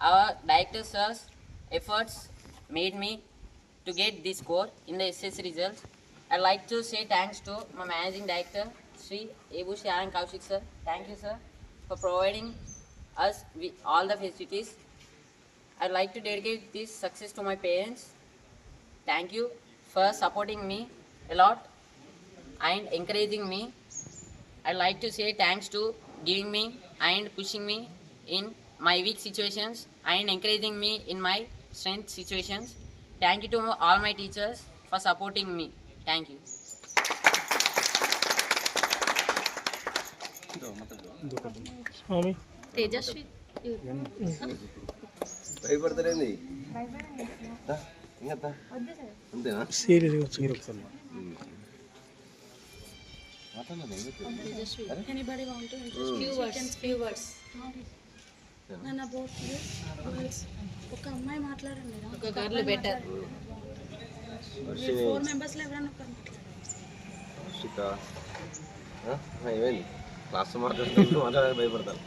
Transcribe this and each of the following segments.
Our director sir's efforts made me to get this score in the SS results. I'd like to say thanks to my managing director, Sri Ebushi Anand Kaushik sir. Thank you, sir, for providing us with all the facilities. I'd like to dedicate this success to my parents. Thank you for supporting me a lot and encouraging me. I'd like to say thanks to giving me and pushing me in my weak situations and encouraging me in my strength situations. Thank you to all my teachers for supporting me. Thank you. स्वामी तेजस्वी భయపడతారేంది. అంతేనా? Girls ఒక అమ్మాయి మాట్లాడండి. ఒక four మెంబర్స్లో ఎవరైనా ఏమైంది? Class మాట్లాడుతుంటే మాట్లాడడానికి భయపడతాను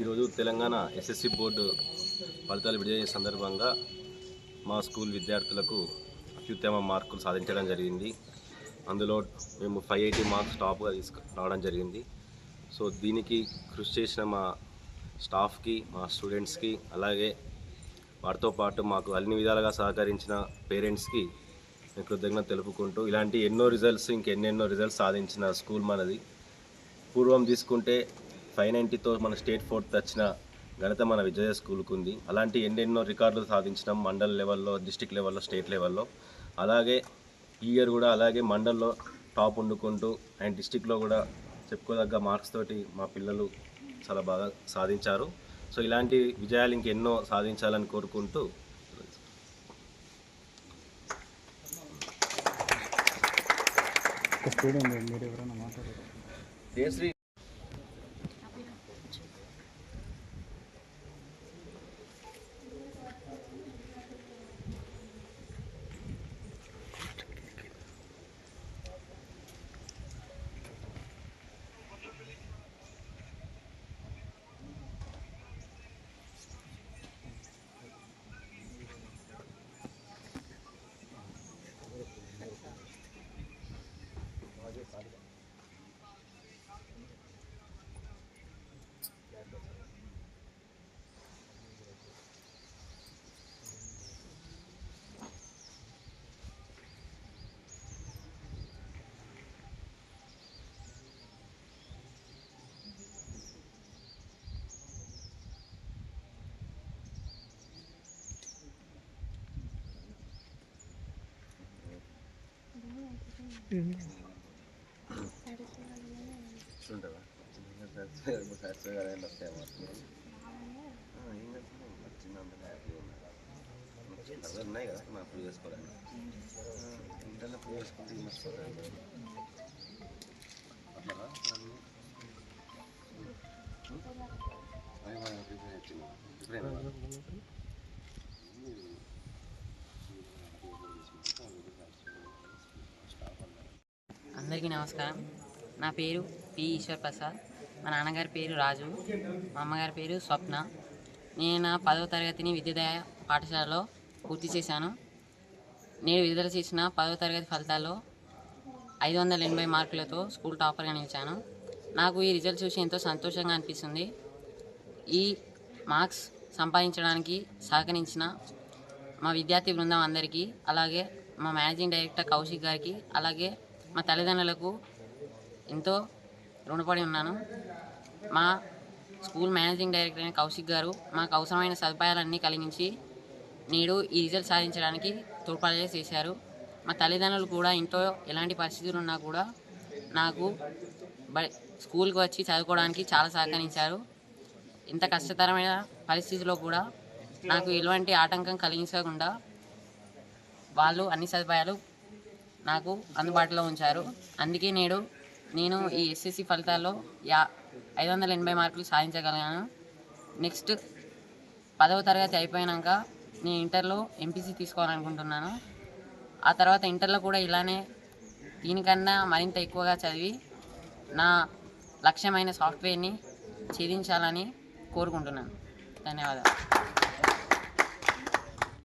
ఈరోజు తెలంగాణ ఎస్ఎస్సి బోర్డు ఫలితాలు విడుదల చేసే సందర్భంగా మా స్కూల్ విద్యార్థులకు అత్యుత్తమ మార్కులు సాధించడం జరిగింది. అందులో మేము ఫైవ్ ఎయిటీ మార్క్స్ టాప్గా తీసుకు రావడం జరిగింది. సో దీనికి కృషి చేసిన మా స్టాఫ్కి మా స్టూడెంట్స్కి అలాగే వారితో పాటు మాకు అన్ని విధాలుగా సహకరించిన పేరెంట్స్కి నేను కృతజ్ఞత తెలుపుకుంటూ ఇలాంటి ఎన్నో రిజల్ట్స్ ఇంకెన్నెన్నో రిజల్ట్స్ సాధించిన స్కూల్ మనది. పూర్వం తీసుకుంటే ఫైవ్ నైంటీతో మన స్టేట్ ఫోర్త్ వచ్చిన ఘనత మన విజయ స్కూల్కు ఉంది అలాంటి ఎన్నెన్నో రికార్డులు సాధించినాం మండల్ లెవెల్లో డిస్టిక్ లెవెల్లో స్టేట్ లెవెల్లో. అలాగే ఈ ఇయర్ కూడా అలాగే మండల్లో టాప్ వండుకుంటూ అండ్ డిస్టిక్లో కూడా చెప్పుకోదగ్గ మార్క్స్ తోటి మా పిల్లలు చాలా బాగా సాధించారు. సో ఇలాంటి విజయాలు ఇంకెన్నో సాధించాలని కోరుకుంటూ స్టూడెంట్ మీరు ఎవరైనా మాట్లాడారు. జయశ్రీ ఉంటుందా ఉన్నాయి కదా మా అప్లై చేసుకోవడానికి ఇంటర్లో అప్లై చేసుకుంటే మర్చిపోతాను అట్లా అందరికీ నమస్కారం. నా పేరు పి. ఈశ్వర్ ప్రసాద్. మా నాన్నగారి పేరు రాజు. మా అమ్మగారి పేరు స్వప్న. నేను నా పదవ తరగతిని విద్యాదాయ పాఠశాలలో పూర్తి చేశాను. నేను విడుదల చేసిన పదవ తరగతి ఫలితాల్లో ఐదు వందల ఎనభై మార్కులతో స్కూల్ టాపర్గా నిలిచాను. నాకు ఈ రిజల్ట్ చూసి ఎంతో సంతోషంగా అనిపిస్తుంది. ఈ మార్క్స్ సంపాదించడానికి సహకరించిన మా విద్యార్థి బృందం అందరికీ అలాగే మా మేనేజింగ్ డైరెక్టర్ కౌశిక్ గారికి అలాగే మా తల్లిదండ్రులకు ఎంతో రుణపడి ఉన్నాను. మా స్కూల్ మేనేజింగ్ డైరెక్టర్ అయిన కౌశిక్ గారు మాకు అవసరమైన సదుపాయాలన్నీ కలిగించి నేడు ఈ రిజల్ట్ సాధించడానికి తోడ్పాటు చేశారు. మా తల్లిదండ్రులు కూడా ఇంట్లో ఎలాంటి పరిస్థితులు ఉన్నా కూడా నాకు బ స్కూల్కి వచ్చి చదువుకోవడానికి చాలా సహకరించారు. ఇంత కష్టతరమైన పరిస్థితిలో కూడా నాకు ఎలాంటి ఆటంకం కలిగించకుండా వాళ్ళు అన్ని సదుపాయాలు నాకు అందుబాటులో ఉంచారు. అందుకే నేడు నేను ఈ ఎస్ఎస్సి ఫలితాల్లో యా ఐదు వందల ఎనభై మార్కులు సాధించగలిగాను. నెక్స్ట్ పదవ తరగతి అయిపోయాక నేను ఇంటర్లో ఎంపీసీ తీసుకోవాలనుకుంటున్నాను. ఆ తర్వాత ఇంటర్లో కూడా ఇలానే దీనికన్నా మరింత ఎక్కువగా చదివి నా లక్ష్యమైన సాఫ్ట్వేర్ని ఛేదించాలని కోరుకుంటున్నాను. ధన్యవాదాలు.